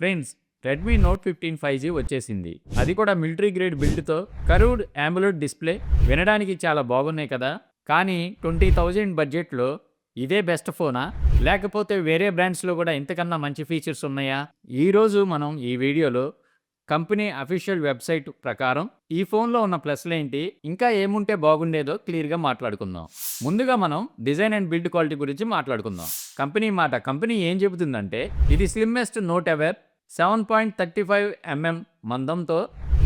Friends Redmi note fifteen five G వచ్చేసింది. అది కూడా మిలిటరీ గ్రేడ్ బిల్డ్తో కరూడ్ ఆంబులెట్ డిస్ప్లే వినడానికి చాలా బాగున్నాయి కదా. కానీ ట్వంటీ థౌజండ్ బడ్జెట్లో ఇదే బెస్ట్ ఫోనా లేకపోతే వేరే బ్రాండ్స్లో కూడా ఇంతకన్నా మంచి ఫీచర్స్ ఉన్నాయా? ఈరోజు మనం ఈ వీడియోలో కంపెనీ అఫీషియల్ వెబ్సైట్ ప్రకారం ఈ ఫోన్లో ఉన్న ప్లస్లు ఏంటి ఇంకా ఏముంటే బాగుండేదో క్లియర్గా మాట్లాడుకుందాం. ముందుగా మనం డిజైన్ అండ్ బిల్డ్ క్వాలిటీ గురించి మాట్లాడుకుందాం. కంపెనీ మాట కంపెనీ ఏం చెబుతుందంటే ఇది slimmest note ever seven point thirty five MM మందంతో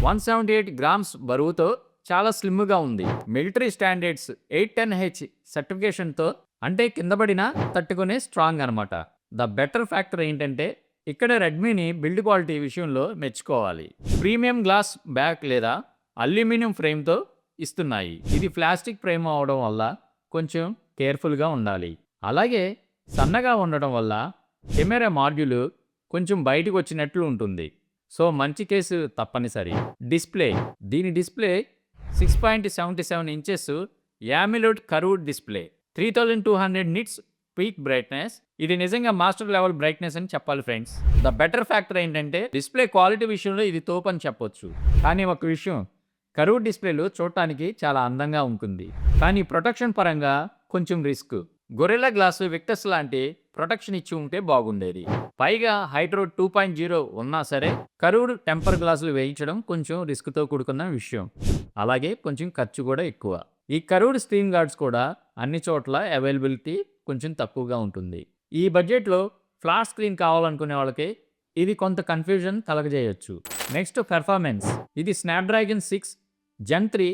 one seventy eight grams బరువుతో చాలా స్లిమ్గా ఉంది. Military standards eight ten H సర్టిఫికేషన్తో అంటే కిందపడినా తట్టుకునే స్ట్రాంగ్ అనమాట ద బెటర్ ఫ్యాక్టర్ ఏంటంటే ఇక్కడ రెడ్మీని బిల్డ్ క్వాలిటీ విషయంలో మెచ్చుకోవాలి. ప్రీమియం గ్లాస్ బ్యాక్ లేదా అల్యూమినియం ఫ్రేమ్తో ఇస్తున్నాయి. ఇది ప్లాస్టిక్ ఫ్రేమ్ అవడం వల్ల కొంచెం కేర్ఫుల్గా ఉండాలి. అలాగే సన్నగా ఉండడం వల్ల కెమెరా మాడ్యూల్ కొంచెం బయటకు వచ్చినట్లు ఉంటుంది. సో మంచి కేసు తప్పనిసరి. డిస్ప్లే. దీని display six point seventy seven inches AMOLED curved display. Three thousand two hundred nits peak brightness. ఇది నిజంగా మాస్టర్ లెవెల్ బ్రైట్నెస్ అని చెప్పాలి ఫ్రెండ్స్. ద బెటర్ ఫ్యాక్టర్ ఏంటంటే డిస్ప్లే క్వాలిటీ విషయంలో ఇది తోపు అని చెప్పొచ్చు. కానీ ఒక విషయం కరూర్ డిస్ప్లేలు చూడటానికి చాలా అందంగా ఉంటుంది. కానీ ప్రొటెక్షన్ పరంగా కొంచెం రిస్క్. గొరెలా గ్లాసు విక్టస్ లాంటి ప్రొటెక్షన్ ఇచ్చి ఉంటే బాగుండేది. పైగా హైడ్రో టూ పాయింట్ జీరో ఉన్నా సరే కరూర్ టెంపర్ గ్లాసులు వేయించడం కొంచెం రిస్క్తో కూడుకున్న విషయం. అలాగే కొంచెం ఖర్చు కూడా ఎక్కువ. ఈ కరూర్ స్క్రీన్ గార్డ్స్ కూడా అన్ని చోట్ల అవైలబిలిటీ కొంచెం తక్కువగా ఉంటుంది. ఈ బడ్జెట్లో ఫ్లాట్ స్క్రీన్ కావాలనుకునే వాళ్ళకి ఇది కొంత కన్ఫ్యూజన్ కలగజేయొచ్చు. Next performance. ఇది Snapdragon six Gen three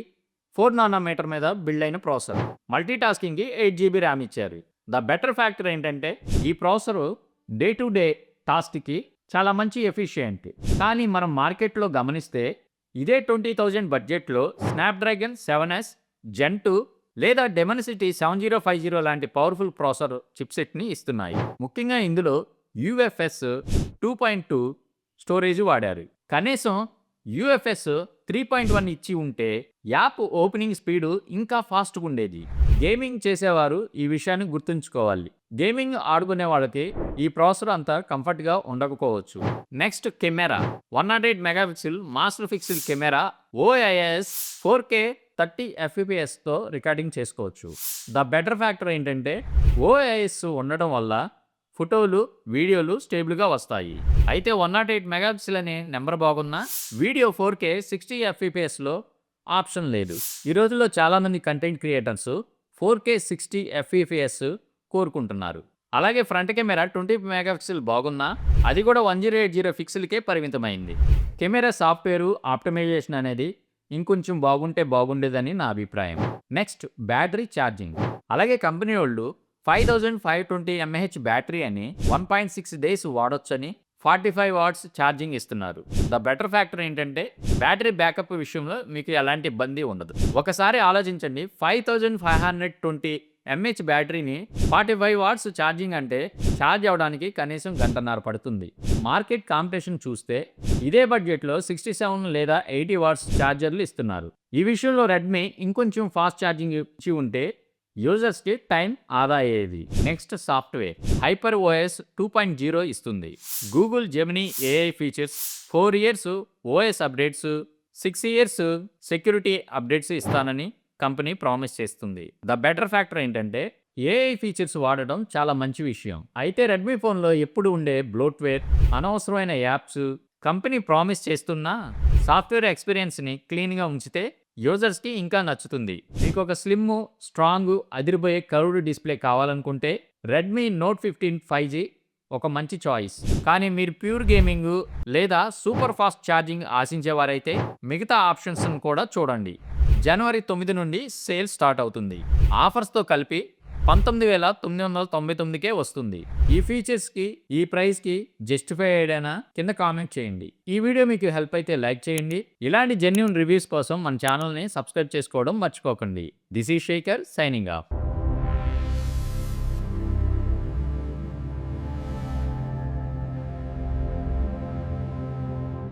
four nanometer మీద బిల్డ్ అయిన ప్రాసెసర్. మల్టీ టాస్కింగ్కి ఎయిట్ జీబీ ర్యామ్ ఇచ్చారు. ద బెటర్ ఫ్యాక్టర్ ఏంటంటే ఈ ప్రాసెసర్ డే టు డే టాస్క్కి చాలా మంచి ఎఫిషియంట్. కానీ మనం మార్కెట్లో గమనిస్తే ఇదే ట్వంటీ థౌజండ్ బడ్జెట్లో Snapdragon seven S gen two లేదా Dimensity seven zero five zero లాంటి పవర్ఫుల్ ప్రాసెసర్ చిప్సెట్ని ఇస్తున్నాయి. ముఖ్యంగా ఇందులో UFS two point two storage వాడారు. కనీసం యూఎఫ్ఎస్ త్రీ పాయింట్ వన్ ఇచ్చి ఉంటే యాప్ ఓపెనింగ్ స్పీడు ఇంకా ఫాస్ట్గా ఉండేది. గేమింగ్ చేసేవారు ఈ విషయాన్ని గుర్తుంచుకోవాలి. గేమింగ్ ఆడుకునే వాళ్ళకి ఈ ప్రాసెసర్ అంత కంఫర్ట్గా ఉండకపోవచ్చు. Next camera. One not eight megapixel master pixel camera OIS four K thirty ఎఫ్పిఎస్తో recording చేసుకోవచ్చు. ద బెటర్ ఫ్యాక్టర్ ఏంటంటే ఓఐఎస్ ఉండడం వల్ల ఫోటోలు వీడియోలు స్టేబుల్గా వస్తాయి. అయితే వన్ నాట్ ఎయిట్ మెగాపిక్సెల్ అనే నెంబర్ బాగున్నా వీడియో ఫోర్ కే సిక్స్టీ ఎఫ్పిఎస్లో ఆప్షన్ లేదు. ఈ రోజుల్లో చాలామంది content creators four K sixty FPS కోరుకుంటున్నారు. అలాగే ఫ్రంట్ కెమెరా ట్వంటీ మెగాపిక్సెల్ బాగున్నా అది కూడా వన్ జీరో ఎయిట్ జీరో పిక్సెల్కే పరిమితమైంది. కెమెరా సాఫ్ట్వేర్ ఆప్టమైజేషన్ అనేది ఇంకొంచెం బాగుంటే బాగుండేదని నా అభిప్రాయం. Next battery charging. అలాగే కంపెనీ వాళ్ళు five thousand five twenty MAH battery అని వన్ పాయింట్ సిక్స్ డేస్ వాడొచ్చని ఫార్టీ ఫైవ్ వాట్స్ ఛార్జింగ్ ఇస్తున్నారు. ద బెటర్ ఫ్యాక్టర్ ఏంటంటే బ్యాటరీ బ్యాకప్ విషయంలో మీకు ఎలాంటి ఇబ్బంది ఉండదు. ఒకసారి ఆలోచించండి five thousand five hundred twenty MH బ్యాటరీని ఫార్టీ ఫైవ్ వాట్స్ ఛార్జింగ్ అంటే ఛార్జ్ అవ్వడానికి కనీసం గంటన్నర పడుతుంది. మార్కెట్ కాంపిటీషన్ చూస్తే ఇదే బడ్జెట్లో సిక్స్టీ సెవెన్ లేదా ఎయిటీ వాట్స్ ఛార్జర్లు ఇస్తున్నారు. ఈ విషయంలో రెడ్మీ ఇంకొంచెం ఫాస్ట్ ఛార్జింగ్ ఇచ్చి ఉంటే యూజర్స్కి టైం ఆదా అయ్యేది next software Hyper OS two point zero ఇస్తుంది. Google Gemini AI features four years OS updates six years security updates ఇస్తానని కంపెనీ ప్రామిస్ చేస్తుంది. ద బెటర్ ఫ్యాక్టర్ ఏంటంటే ఏఐ ఫీచర్స్ వాడడం చాలా మంచి విషయం. అయితే రెడ్మీ ఫోన్లో ఎప్పుడు ఉండే బ్లోట్వేర్ అనవసరమైన యాప్స్ కంపెనీ ప్రామిస్ చేస్తున్నా సాఫ్ట్వేర్ ఎక్స్పీరియన్స్ని క్లీన్గా ఉంచితే యూజర్స్కి ఇంకా నచ్చుతుంది. మీకు ఒక స్లిమ్ స్ట్రాంగ్ అదిరిపోయే కర్వ్డ్ డిస్ప్లే కావాలనుకుంటే Redmi note fifteen five G ఒక మంచి చాయిస్. కానీ మీరు ప్యూర్ గేమింగ్ లేదా సూపర్ ఫాస్ట్ ఛార్జింగ్ ఆశించేవారైతే మిగతా ఆప్షన్స్ను కూడా చూడండి. జనవరి తొమ్మిది నుండి సేల్ స్టార్ట్ అవుతుంది. ఆఫర్స్తో కలిపి పంతొమ్మిది వేల తొమ్మిది వందల తొంభై తొమ్మిదికే వస్తుంది. ఈ ఫీచర్స్కి ఈ ప్రైస్కి జస్టిఫై అయ్యాడైనా కింద కామెంట్ చేయండి. ఈ వీడియో మీకు హెల్ప్ అయితే లైక్ చేయండి. ఇలాంటి జెన్యున్ రివ్యూస్ కోసం మన ఛానల్ని సబ్స్క్రైబ్ చేసుకోవడం మర్చిపోకండి. దిస్ ఈ శేఖర్ సైనింగ్ ఆఫ్.